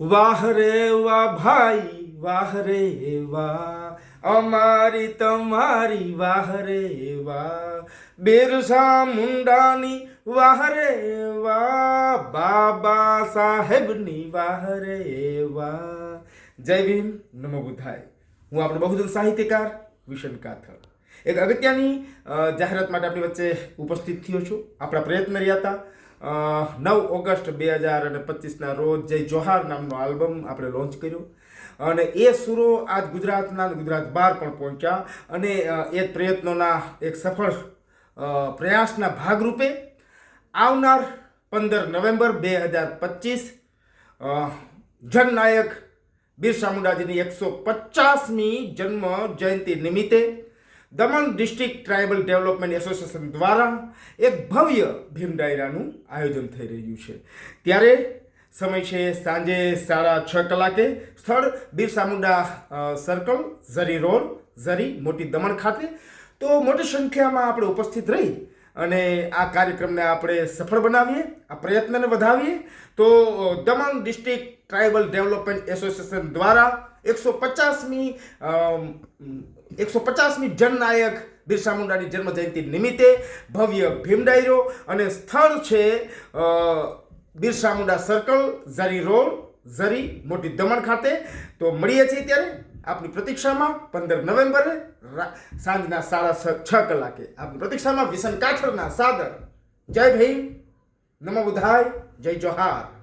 વાહ રે વાહ ભાઈ વાહ રે વાહ અમારી તમારી વાહ રે વાહ બિરસા મુંડાની વાહ રે વાહ બાબા સાહેબની વાહ રે વાહ જય ભીમ, નમો બુદ્ધાય. હું આપણો બહુજન સાહિત્યકાર વિશન કાથળ. એક અગત્યની જાહેરાત માટે આપણી વચ્ચે ઉપસ્થિત થયો છું. આપણા પ્રયત્ન રહ્યા હતા. નવ ઓગસ્ટ બે હજાર અને પચીસના રોજ જય જોહાર નામનો આલ્બમ આપણે લોન્ચ કર્યો. અને એ સુરો આજ ગુજરાતના ગુજરાત બહાર પણ પહોંચ્યા. અને એ પ્રયત્નોના એક સફળ પ્રયાસના ભાગરૂપે આવનાર પંદર નવેમ્બર બે હજાર પચીસ જનનાયક બિરસા મુંડાજીની એકસો પચાસમી જન્મ જયંતિ નિમિત્તે Daman district tribal development association દ્વારા એક ભવ્ય ભીમ ડાયરાનું આયોજન થઈ રહ્યું છે. ત્યારે સમય છે સાંજે સાડા છ કલાકે સ્થળ બિરસા મુંડા સર્કલ ઝરી રોડ, ઝરી મોટી દમણ ખાતે. તો મોટી સંખ્યામાં આપણે ઉપસ્થિત રહી અને આ કાર્યક્રમને આપણે સફળ બનાવીએ, આ પ્રયત્નને વધાવીએ, તો Daman district tribal development association દ્વારા એકસો પચાસમી એકસો પચાસમી જનનાયક બિરસા મુંડાની જન્મ જયંતિ નિમિત્તે ભવ્ય ભીમ ડાયરો અને સ્થળ છે બિરસા મુંડા સર્કલ, ઝરી રોડ ઝરી મોટી દમણ ખાતે. તો મળીએ છીએ ત્યારે આપની પ્રતીક્ષામાં પંદર નવેમ્બરે સાંજના સાડા છ કલાકે. આપની પ્રતીક્ષામાં વિસન કાઠરના સાદર. જય ભીમ. નમો બુધાય. જય જોહાર.